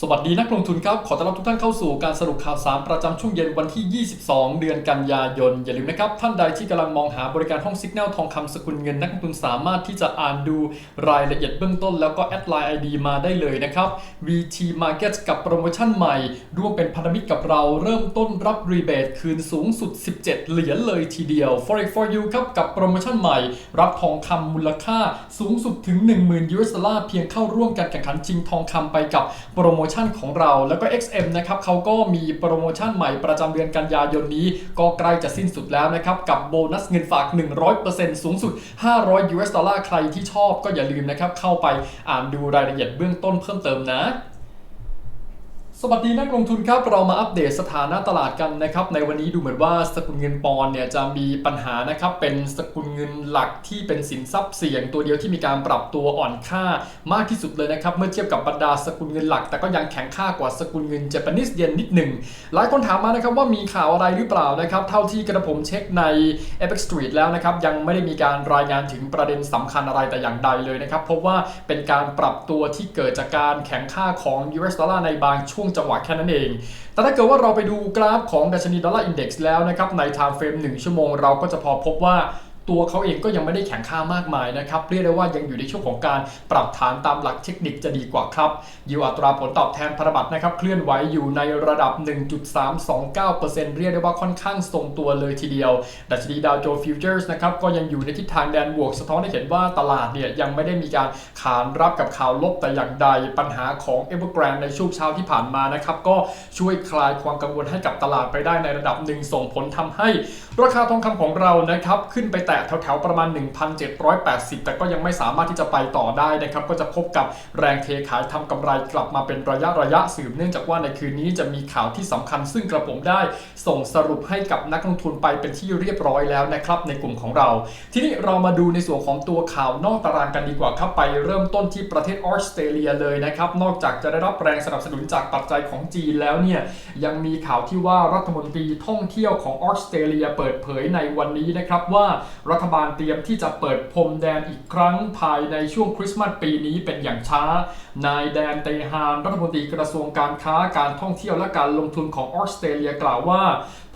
สวัสดีนักลงทุนครับ ขอต้อนรับทุกท่านเข้าสู่การสรุปข่าวสารประจำช่วงเย็นวันที่ 22 เดือนกันยายน อย่าลืมนะครับ ท่านใดที่กำลังมองหาบริการห้องสิกแนลทองคำสกุลเงินนักลงทุนสามารถที่จะอ่านดูรายละเอียดเบื้องต้น แล้วก็แอดไลน์ ID มาได้เลยนะครับ VT Market กับโปรโมชั่นใหม่ ร่วมเป็นพันธมิตรกับเราเริ่มต้นรับรีเบทคืนสูงสุด 17 เหรียญเลยทีเดียว Forex for you ครับกับโปรโมชั่นใหม่ รับทองคำมูลค่าสูงสุดถึง 10,000 US ดอลลาร์เพียงเข้าร่วมการแข่งขันชิงทองคำไปกับโปรโมชั่นของเราแล้วก็ XM นะครับเขาก็มีโปรโมชั่นใหม่ประจำเดือนกันยายนนี้ ก็ใกล้จะสิ้นสุดแล้วนะครับ กับโบนัสเงินฝาก 100%สูงสุด 500 US ดอลลาร์ใครที่ชอบก็อย่าลืมนะครับ เข้าไปอ่านดูรายละเอียดเบื้องต้นเพิ่มเติมนะ สวัสดีนักลงทุนครับ เรามาอัปเดตสถานะตลาดกันนะครับในวันนี้ดูเหมือนว่าสกุลเงินปอนด์เนี่ยจะมีปัญหานะครับเป็นสกุลเงินหลักที่เป็นสินทรัพย์เสี่ยง ตัวเดียวที่มีการปรับตัวอ่อนค่ามากที่สุดเลยนะครับเมื่อเทียบกับบรรดาสกุลเงินหลัก แต่ก็ยังแข็งค่ากว่าสกุลเงินเจแปนิสเยนนิดหนึ่งหลายคนถามมานะครับว่ามีข่าวอะไรหรือเปล่านะครับเท่าที่กระผมเช็คใน Epic Street แล้วนะครับยังไม่ได้มีการรายงานถึงประเด็นสำคัญอะไรแต่อย่างใดเลยนะครับพบว่าเป็นการปรับตัวที่เกิดจากการแข็งค่าของ US ดอลลาร์ในบางช่วงจังหวะแค่นั้นเอง แต่ถ้าเกิดว่าเราไปดูกราฟของดัชนีดอลลาร์อินเด็กซ์แล้วนะครับใน time frame 1ชั่วโมงเราก็จะพอพบว่า ตัวเขาเองก็ยังไม่ได้แข็งค่ามากมายนะครับเรียกได้ว่ายังอยู่ในช่วงของการปรับฐานตามหลักเทคนิคจะดีกว่าครับยิวอัตราผลตอบแทนพันธบัตรนะครับเคลื่อนไหวอยู่ในระดับ 1.329%เรียกได้ว่าค่อนข้างทรงตัวเลยทีเดียว ดัชนีดาวโจนส์ฟิวเจอร์สนะครับก็ยังอยู่ในทิศทางแดนบวก สะท้อนให้เห็นว่าตลาดเนี่ยยังไม่ได้มีการขานรับกับข่าวลบแต่อย่างใดปัญหาของ e v e r g r a n d ในช่วงเช้าที่ผ่านมานะครับก็ช่วยคลายความกังวลให้กับตลาดไปได้ในระดับหนึ่งส่งผลทำให้ ราคาทองคำของเรานะครับขึ้นไปแตะแถวๆประมาณ 1,780 แต่ก็ยังไม่สามารถที่จะไปต่อได้นะครับ ก็จะพบกับแรงเทขายทำกำไรกลับมาเป็นระยะระยะสืบเนื่องจากว่าในคืนนี้จะมีข่าวที่สำคัญ ซึ่งกระผมได้ส่งสรุปให้กับนักลงทุนไปเป็นที่เรียบร้อยแล้วนะครับในกลุ่มของเรา ทีนี้เรามาดูในส่วนของตัวข่าวนอกตารางกันดีกว่าครับไปเริ่มต้นที่ประเทศออสเตรเลียเลยนะครับนอกจากจะได้รับแรงสนับสนุนจากปัจจัยของจีนแล้วเนี่ยยังมีข่าวที่ว่ารัฐมนตรีท่องเที่ยวของออสเตรเลียเปิดเผยในวันนี้นะครับว่ารัฐบาลเตรียมที่จะเปิดพรมแดนอีกครั้งภายในช่วงคริสต์มาสปีนี้เป็นอย่างช้า นายแดนเตฮานรัฐมนตรีกระทรวงการค้าการท่องเที่ยวและการลงทุนของออสเตรเลียกล่าวว่า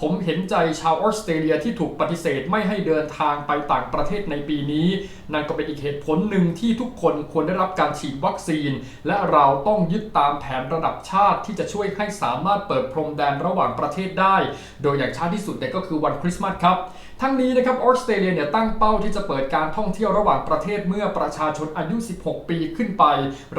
ผมเห็นใจชาวออสเตรเลียที่ถูกปฏิเสธไม่ให้เดินทางไปต่างประเทศในปีนี้ นั่นก็เป็นอีกเหตุผลหนึ่งที่ทุกคนควรได้รับการฉีดวัคซีน และเราต้องยึดตามแผนระดับชาติที่จะช่วยให้สามารถเปิดพรมแดนระหว่างประเทศได้ โดยอย่างช้าที่สุดเนี่ยก็คือวันคริสต์มาสครับ ทั้งนี้นะครับออสเตรเลียเนี่ยตั้งเป้าที่จะเปิดการท่องเที่ยวระหว่างประเทศเมื่อประชาชนอายุ 16 ปีขึ้นไป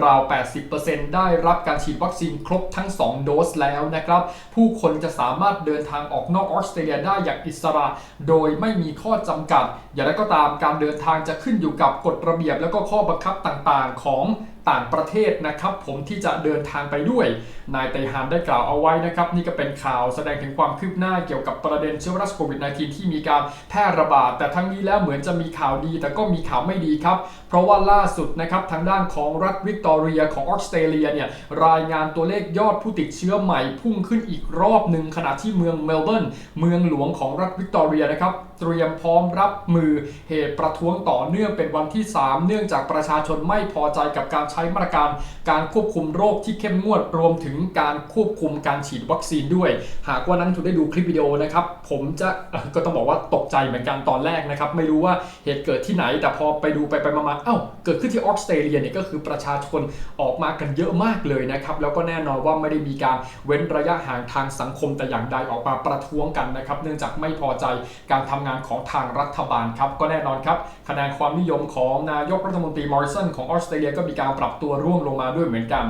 ราว 80%ได้รับการฉีดวัคซีนครบทั้ง 2 โดสแล้วนะครับ ผู้คนจะสามารถเดินทางออกนอกออสเตรเลียได้อย่างอิสระ โดยไม่มีข้อจำกัด อย่างไรก็ตามการเดินทางจะขึ้นอยู่กับกฎระเบียบและก็ข้อบังคับต่างๆ ของต่างประเทศนะครับผมที่จะเดินทางไปด้วย นายไตฮานได้กล่าวเอาไว้นะครับ นี่ก็เป็นข่าวแสดงถึงความคืบหน้าเกี่ยวกับประเด็นเชื้อไวรัสโควิด -19 ที่มีการแพร่ระบาด แต่ทั้งนี้แล้วเหมือนจะมีข่าวดี แต่ก็มีข่าวไม่ดีครับ เพราะว่าล่าสุดนะครับทางด้านของรัฐวิกตอเรียของออสเตรเลียเนี่ยรายงานตัวเลขยอดผู้ติดเชื้อใหม่พุ่งขึ้นอีกรอบหนึ่งขณะที่เมืองเมลเบิร์นเมืองหลวงของรัฐวิกตอเรียนะครับ เตรียมพร้อมรับมือเหตุประท้วงต่อเนื่องเป็นวันที่ 3 เนื่องจากประชาชนไม่พอใจกับการใช้มาตรการการควบคุมโรคที่เข้มงวดรวมถึงการควบคุมการฉีดวัคซีนด้วย หากว่านั้นทุกได้ดูคลิปวิดีโอนะครับ ผมจะก็ต้องบอกว่าตกใจเหมือนกันตอนแรกนะครับ ไม่รู้ว่าเหตุเกิดที่ไหน แต่พอไปดูไปไปมาๆเอ้าเกิดขึ้นที่ออสเตรเลียเนี่ยก็คือประชาชนออกมากันเยอะมากเลยนะครับ แล้วก็แน่นอนว่าไม่ได้มีการเว้นระยะห่างทางสังคมแต่อย่างใดออกมาประท้วงกันนะครับ เนื่องจากไม่พอใจการทำงานของทางรัฐบาลครับ ก็แน่นอนครับคะแนนความนิยมของนายกรัฐมนตรีมอริสันของออสเตรเลียก็มีการปรับตัวร่วงลงมาด้วยเหมือนกัน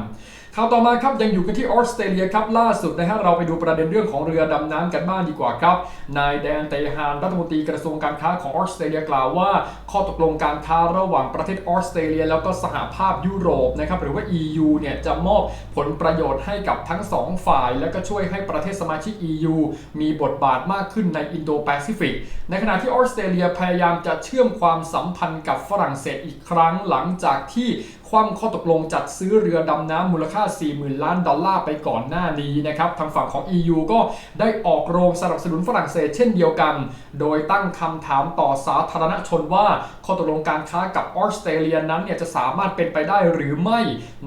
ข่าวต่อมาครับยังอยู่กันที่ออสเตรเลียครับล่าสุดนะฮะเราไปดูประเด็นเรื่องของเรือดำน้ำกันบ้างดีกว่าครับนายแดนเตฮานรัฐมนตรีกระทรวงการค้าของออสเตรเลียกล่าวว่า ข้อตกลงการค้าระหว่างประเทศออสเตรเลีย แล้วก็สหภาพยุโรปนะครับหรือว่า EU เนี่ยจะมอบผลประโยชน์ให้กับทั้งสองฝ่าย และก็ช่วยให้ประเทศสมาชิก EU มีบทบาทมากขึ้นในอินโดแปซิฟิกในขณะที่ออสเตรเลียพยายามจะเชื่อมความสัมพันธ์กับฝรั่งเศสอีกครั้งหลังจากที่ คว่ำข้อตกลงจัดซื้อเรือดำน้ำมูลค่า 40,000 ล้านดอลลาร์ไปก่อนหน้านี้นะครับทางฝั่งของ EU ก็ได้ออกโรงสนับสนุนฝรั่งเศสเช่นเดียวกัน โดยตั้งคำถามต่อสาธารณชนว่าข้อตกลงการค้ากับออสเตรเลียนั้นเนี่ยจะสามารถเป็นไปได้หรือไม่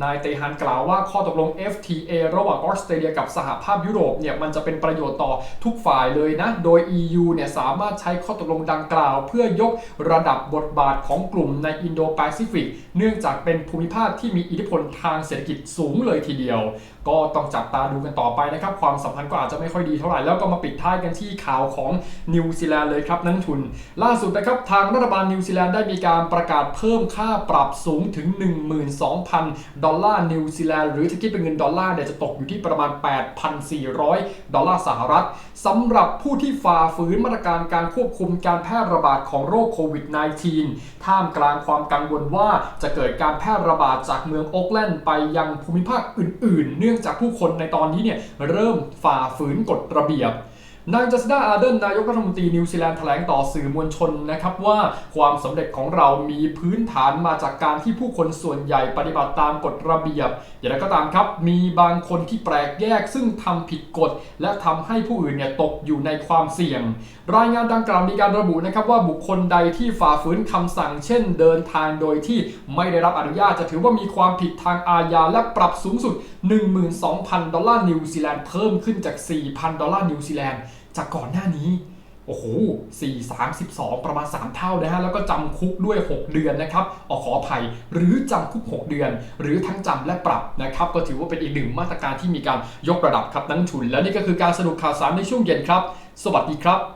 นายเตฮันกล่าวว่าข้อตกลง FTA ระหว่างออสเตรเลียกับสหภาพยุโรปเนี่ยมันจะเป็นประโยชน์ต่อทุกฝ่ายเลยนะ โดย EU เนี่ยสามารถใช้ข้อตกลงดังกล่าว เพื่อยกระดับบทบาทของกลุ่มในอินโดแปซิฟิก เนื่องจากเป็นภูมิภาคที่มีอิทธิพลทางเศรษฐกิจสูงเลยทีเดียว ก็ต้องจับตาดูกันต่อไปนะครับ ความสัมพันธ์ก็อาจจะไม่ค่อยดีเท่าไหร่ แล้วก็มาปิดท้ายกันที่ข่าวของนิวซีแลนด์เลยครับนักทุน ล่าสุดนะครับทางรัฐบาลนิวซีแลนด์ได้มีการประกาศเพิ่มค่าปรับสูงถึง 12,000 ดอลลาร์นิวซีแลนด์หรือถ้าคิดเป็นเงินดอลลาร์เนี่ยจะตกอยู่ที่ประมาณ 8,400 ดอลลาร์สหรัฐสำหรับผู้ที่ฝ่าฝืนมาตรการการควบคุมการแพร่ระบาดของโรคโควิด -19 ท่ามกลางความกังวลว่าจะเกิดการแพร่ระบาดจากเมืองโอ๊กแลนด์ไปยังภูมิภาคอื่น ๆ เนื่องจากผู้คนในตอนนี้เนี่ยเริ่มฝ่าฝืนกฎระเบียบ นายจัสดาอาร์เดนนายกรัฐมนตรีนิวซีแลนด์แถลงต่อสื่อมวลชนนะครับว่าความสำเร็จของเรามีพื้นฐานมาจากการที่ผู้คนส่วนใหญ่ปฏิบัติตามกฎระเบียบ อย่างไรก็ตามครับ มีบางคนที่แปลกแยกซึ่งทำผิดกฎ และทำให้ผู้อื่นเนี่ยตกอยู่ในความเสี่ยง รายงานดังกล่าวมีการระบุนะครับว่าบุคคลใดที่ฝ่าฝืนคำสั่ง เช่น เดินทางโดยที่ไม่ได้รับอนุญาตจะถือว่ามีความผิดทางอาญาและปรับสูงสุด 12,000 ดอลลาร์นิวซีแลนด์เพิ่มขึ้นจาก 4,000 ดอลลาร์นิวซีแลนด์ จากก่อนหน้านี้ โอ้โห4 32ประมาณ 3 เท่านะฮะ แล้วก็จำคุกด้วย 6 เดือนนะครับออขออภัย หรือจำคุก 6 เดือน หรือทั้งจำและปรับนะครับ ก็ถือว่าเป็นอีกหนึ่งมาตรการที่มีการยกระดับครับนักทุน และนี่ก็คือการสรุปข่าวสารในช่วงเย็นครับ สวัสดีครับ